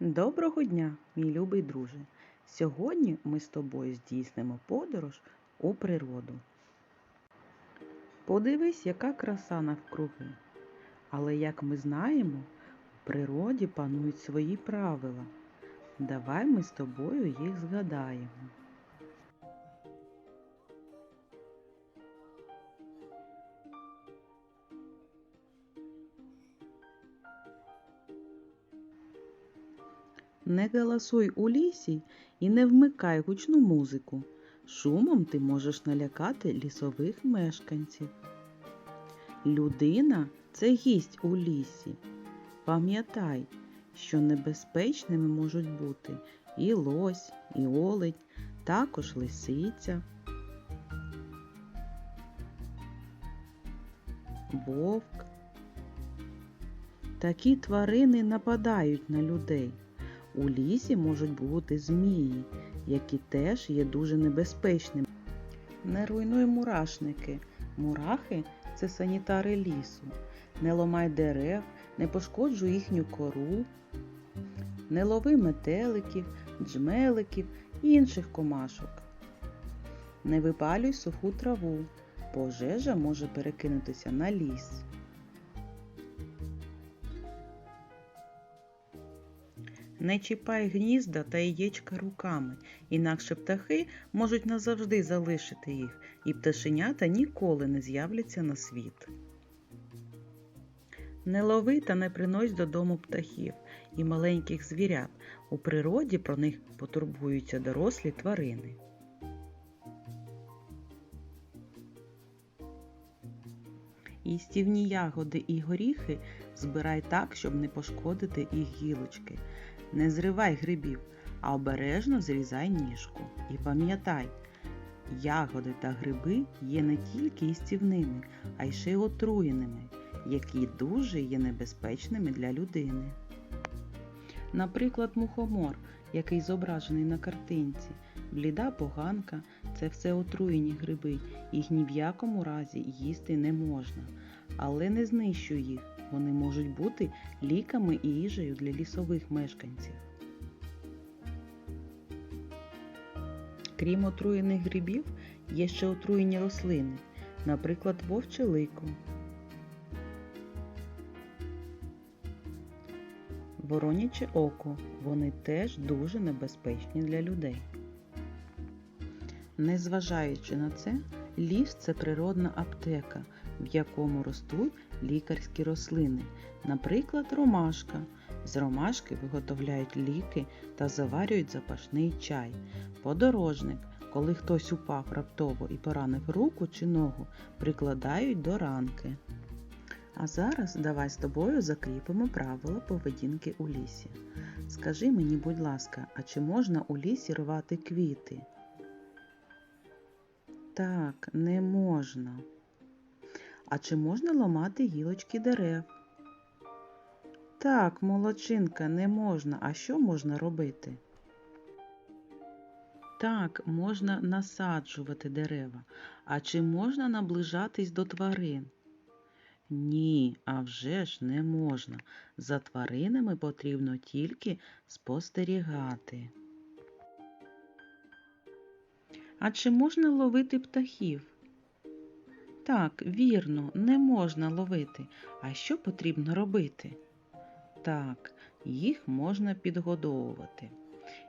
Доброго дня, мій любий друже! Сьогодні ми з тобою здійснимо подорож у природу. Подивись, яка краса навкруги. Але як ми знаємо, в природі панують свої правила. Давай ми з тобою їх згадаємо. Не галасуй у лісі і не вмикай гучну музику. Шумом ти можеш налякати лісових мешканців. Людина це гість у лісі. Пам'ятай, що небезпечними можуть бути і лось, і олень, також лисиця, вовк. Такі тварини нападають на людей. У лісі можуть бути змії, які теж є дуже небезпечними. Не руйнуй мурашники. Мурахи це санітари лісу. Не ломай дерев, не пошкоджуй їхню кору, не лови метеликів, джмеликів і інших комашок. Не випалюй суху траву. Пожежа може перекинутися на ліс. Не чіпай гнізда та яєчка руками, інакше птахи можуть назавжди залишити їх, і пташенята ніколи не з'являться на світ. Не лови та не принось додому птахів і маленьких звірят. У природі про них потурбуються дорослі тварини. Їстівні ягоди і горіхи збирай так, щоб не пошкодити їх гілочки. Не зривай грибів, а обережно зрізай ніжку. І пам'ятай, ягоди та гриби є не тільки їстівними, а й ще й отруєними, які дуже є небезпечними для людини. Наприклад, мухомор, який зображений на картинці, бліда поганка це все отруєні гриби, їх ні в якому разі їсти не можна. Але не знищуй їх, вони можуть бути ліками і їжею для лісових мешканців. Крім отруєних грибів, є ще отруєні рослини, наприклад, вовче лико. Вороняче око. Вони теж дуже небезпечні для людей. Незважаючи на це, ліс це природна аптека, в якому ростуть лікарські рослини, наприклад, ромашка. З ромашки виготовляють ліки та заварюють запашний чай. Подорожник, коли хтось упав раптово і поранив руку чи ногу, прикладають до ранки. А зараз давай з тобою закріпимо правила поведінки у лісі. Скажи мені, будь ласка, а чи можна у лісі рвати квіти? Так, не можна. А чи можна ламати гілочки дерев? Так, молодчинка, не можна. А що можна робити? Так, можна насаджувати дерева. А чи можна наближатись до тварин? Ні, а вже ж не можна. За тваринами потрібно тільки спостерігати. А чи можна ловити птахів? Так, вірно, не можна ловити. А що потрібно робити? Так, їх можна підгодовувати.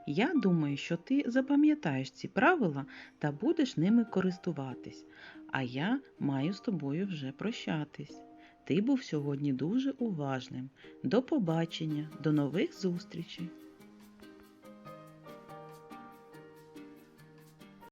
Я думаю, що ти запам'ятаєш ці правила та будеш ними користуватись, а я маю з тобою вже прощатись. Ти був сьогодні дуже уважним. До побачення, до нових зустрічей!